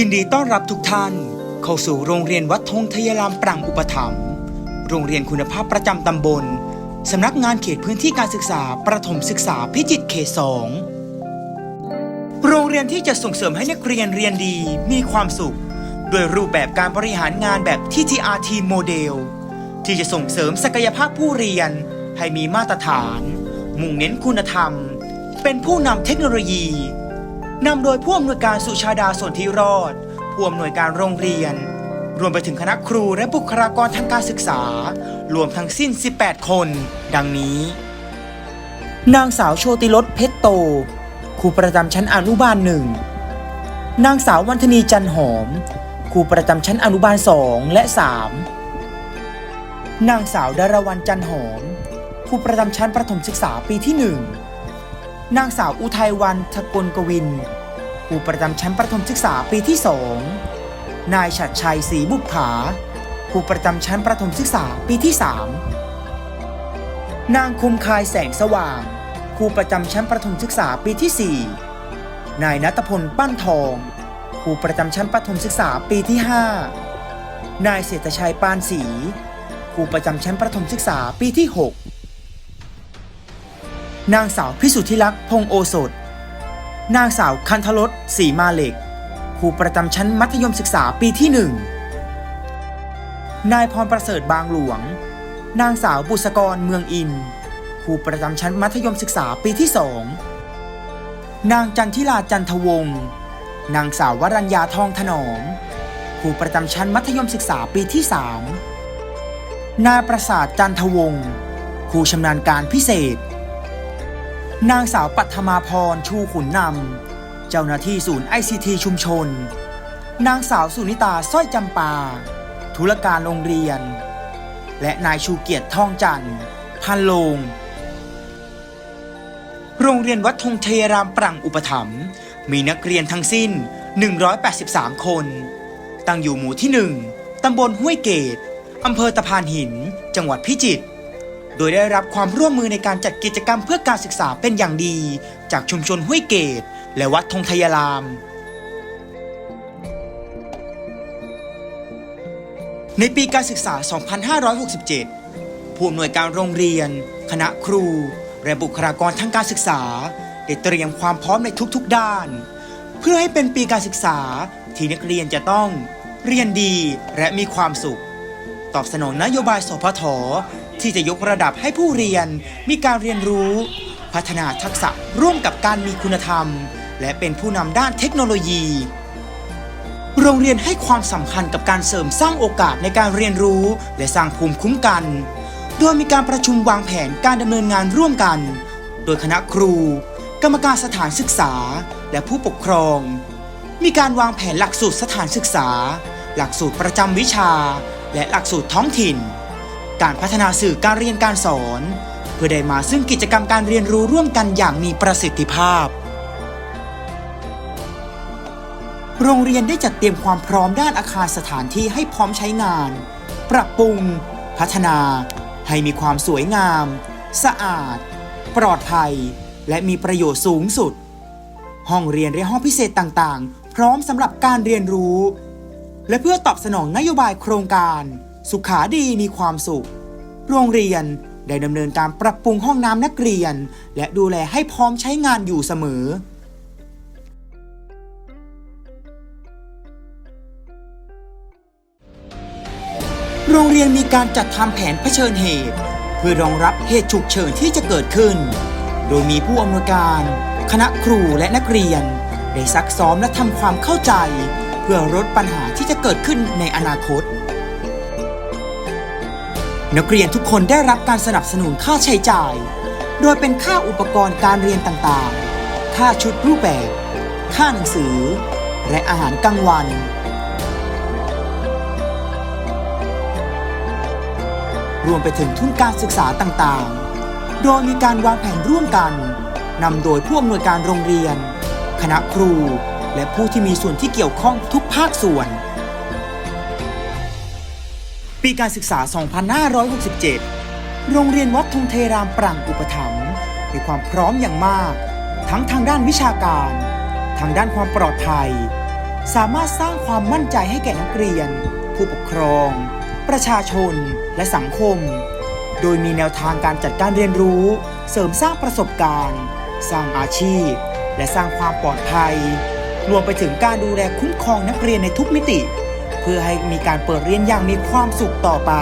ยินดีต้อนรับทุกท่าน เข้าสู่โรงเรียนวัดธงทยารามปรังอุปถัมภ์โรงเรียนคุณภาพประจำตำบล สำนักงานเขตพื้นที่การศึกษาประถมศึกษาพิจิตรเขตสองโรงเรียนที่จะส่งเสริมให้นักเรียนเรียนดีมีความสุข ด้วยรูปแบบการบริหารงานแบบ TTRT โมเดลที่จะส่งเสริมศักยภาพผู้เรียน ให้มีมาตรฐาน มุ่งเน้นคุณธรรม เป็นผู้นำเทคโนโลยี นำโดยผู้อำนวยการสุชาดาสนธิรอด ผู้อำนวยการโรงเรียน รวมไปถึงคณะครูและบุคลากรทางการศึกษา รวมทั้งสิ้น 18 คน ดังนี้ นางสาวโชติรสเพชรโต ครูประจำชั้นอนุบาลหนึ่ง นางสาววันธนีจันหอม ครูประจำชั้นอนุบาลสองและสามนางสาวดารวันจันหอม ครูประจำชั้นประถมศึกษาปีที่หนึ่ง นางสาวอุทัยวันทกลกวินครูประจำชั้นประถมศึกษาปีที่สองนายฉัดชัยศรีบุปผาครูประจำชั้นประถมศึกษาปีที่สามนางคุมคายแสงสว่างครูประจำชั้นประถมศึกษาปีที่สี่นายนัทพลปั้นทองครูประจำชั้นประถมศึกษาปีที่ห้านายเศรษฐชัยปานศรีครูประจำชั้นประถมศึกษาปีที่หก นางสาวพิสุทธิลักษณ์พงโอสถ นางสาวคันธรสศรีมาเหล็ก ครูประจำชั้นมัธยมศึกษาปีที่หนึ่งนายพรประเสริฐบางหลวง นางสาวบุษกรเมืองอิน ครูประจำชั้นมัธยมศึกษาปีที่สอง นางจันทิลาจันทวงศ์นางสาววรัญญาทองถนอม ครูประจำชั้นมัธยมศึกษาปีที่สามนายประสาทจันทวงศ์ครูชำนาญการพิเศษ นางสาวปัทมาพรชูขุนนำ เจ้าหน้าที่ศูนย์ ICT ชุมชน นางสาวสุนิตาสร้อยจำปา ธุรการโรงเรียน และนายชูเกียรติทองจันทร์พันโลง โรงเรียนวัดธงเทยรามปรังอุปถัมภ์มีนักเรียนทั้งสิ้น 183 คน ตั้งอยู่หมู่ที่ 1 ตำบลห้วยเกต อำเภอตะพานหิน จังหวัดพิจิตร โดยได้รับความร่วมมือในการจัดกิจกรรมเพื่อการศึกษาเป็นอย่างดี จากชุมชนห้วยเกต และวัดธงทยาราม ในปีการศึกษา 2567 ผู้อำนวยการโรงเรียน คณะครู และบุคลากรทางการศึกษา ได้เตรียมความพร้อมในทุกๆด้าน เพื่อให้เป็นปีการศึกษาที่นักเรียนจะต้อง เรียนดีและมีความสุข ตอบสนองนโยบายสพท ที่จะยกระดับให้ผู้เรียนมีการเรียนรู้ พัฒนาทักษะร่วมกับการมีคุณธรรม และเป็นผู้นำด้านเทคโนโลยี โรงเรียนให้ความสำคัญกับการเสริมสร้างโอกาสในการเรียนรู้ และสร้างภูมิคุ้มกัน โดยมีการประชุมวางแผนการดำเนินงานร่วมกัน โดยคณะครู กรรมการสถานศึกษา และผู้ปกครอง มีการวางแผนหลักสูตรสถานศึกษา หลักสูตรประจำวิชา และหลักสูตรท้องถิ่น การพัฒนาสื่อการเรียนการสอน เพื่อได้มาซึ่งกิจกรรมการเรียนรู้ร่วมกันอย่างมีประสิทธิภาพ โรงเรียนได้จัดเตรียมความพร้อมด้านอาคารสถานที่ให้พร้อมใช้งาน ปรับปรุง พัฒนา ให้มีความสวยงาม สะอาด ปลอดภัย และมีประโยชน์สูงสุด ห้องเรียนและห้องพิเศษต่างๆ พร้อมสำหรับการเรียนรู้ และเพื่อตอบสนองนโยบายโครงการ สุขาดีมีความสุข โรงเรียนได้ดำเนินการปรับปรุงห้องน้ำนักเรียน และดูแลให้พร้อมใช้งานอยู่เสมอ โรงเรียนมีการจัดทำแผนเผชิญเหตุ เพื่อรองรับเหตุฉุกเฉินที่จะเกิดขึ้น โดยมีผู้อำนวยการ คณะครูและนักเรียน ได้ซักซ้อมและทำความเข้าใจ เพื่อลดปัญหาที่จะเกิดขึ้นในอนาคต นักเรียนทุกคนได้รับการสนับสนุนค่าใช้จ่าย โดยเป็นค่าอุปกรณ์การเรียนต่างๆ ค่าชุดรูปแบบ ค่าหนังสือ และอาหารกลางวัน รวมไปถึงทุนการศึกษาต่างๆ โดยมีการวางแผนร่วมกันนำโดยผู้อำนวยการโรงเรียน คณะครู และผู้ที่มีส่วนที่เกี่ยวข้องทุกภาคส่วน ปีการศึกษา 2567 โรงเรียนวัดธงเทรามปรังอุปถัมภ์มีความพร้อมอย่างมาก ทั้งทางด้านวิชาการ ทางด้านความปลอดภัย สามารถสร้างความมั่นใจให้แก่นักเรียน ผู้ปกครอง ประชาชน และสังคม โดยมีแนวทางการจัดการเรียนรู้ เสริมสร้างประสบการณ์ สร้างอาชีพ และสร้างความปลอดภัย รวมไปถึงการดูแลคุ้มครองนักเรียนในทุกมิติ เพื่อให้มีการเปิดเรียนอย่างมีความสุขต่อไป